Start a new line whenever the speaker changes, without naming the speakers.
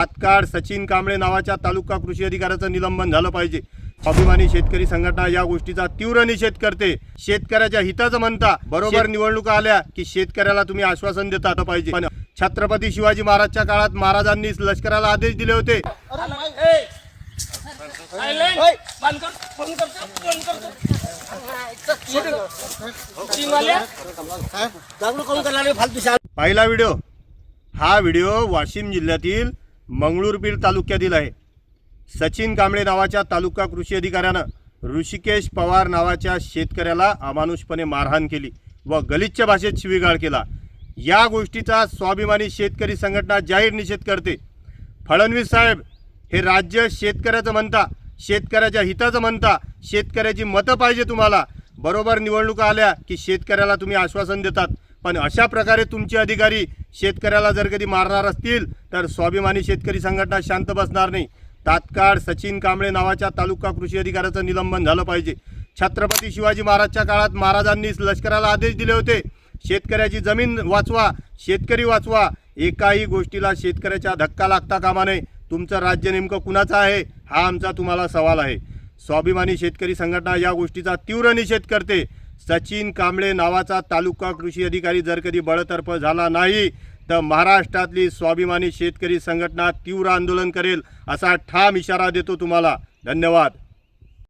तात्काळ सचिन कांबळे नावाच्या तालुका कृषी अधिकाऱ्याचं निलंबन झालं पाहिजे. स्वाभिमानी शेतकरी संघटना या गोष्टीचा तीव्र निषेध करते. शेतकऱ्याच्या हिताचं म्हणता बरोबर निवडणुका आल्या की शेतकऱ्याला तुम्ही आश्वासन देता पाहिजे. पण छत्रपती शिवाजी महाराजच्या काळात महाराजांनी लष्कराला आदेश दिले होते. पहिला व्हिडिओ. हा व्हिडिओ वाशिम जिल्ह्यातील मंगळूरबीर तालुक्यातील आहे. सचिन कांबळे नावाच्या तालुका कृषी अधिकाऱ्यानं ऋषिकेश पवार नावाच्या शेतकऱ्याला अमानुषपणे मारहाण केली व गलिच्छ भाषेत शिवीगाळ केला. या गोष्टीचा स्वाभिमानी शेतकरी संघटना जाहीर निषेध करते. फडणवीस साहेब हे राज्य शेतकऱ्याचं म्हणता शेतकऱ्याच्या हिताचं म्हणता शेतकऱ्याची मतं पाहिजे तुम्हाला. बरोबर निवडणुका आल्या की शेतकऱ्याला तुम्ही आश्वासन देतात. पण अशा प्रकारे तुमचे अधिकारी शेतकऱ्याला जर कधी मारणार असतील तर स्वाभिमानी शेतकरी संघटना शांत बसणार नाही. तात्काळ सचिन कांबळे नावाच्या तालुका कृषी अधिकाऱ्याचं निलंबन झालं पाहिजे. छत्रपती शिवाजी महाराजच्या काळात महाराजांनी लष्कराला आदेश दिले होते. शेतकऱ्याची जमीन वाचवा शेतकरी वाचवा. एकाही गोष्टीला शेतकऱ्याच्या धक्का लागता कामा नये. तुमचं राज्य नेमकं कुणाचं आहे हा आमचा तुम्हाला सवाल आहे. स्वाभिमानी शेतकरी संघटना या गोष्टीचा तीव्र निषेध करते. सचिन कांबळे नावाचा तालुका कृषी अधिकारी जर कधी बळतर्फ झाला नाही तर महाराष्ट्रातली स्वाभिमानी शेतकरी संघटना तीव्र आंदोलन करेल असा ठाम इशारा देतो तुम्हाला. धन्यवाद.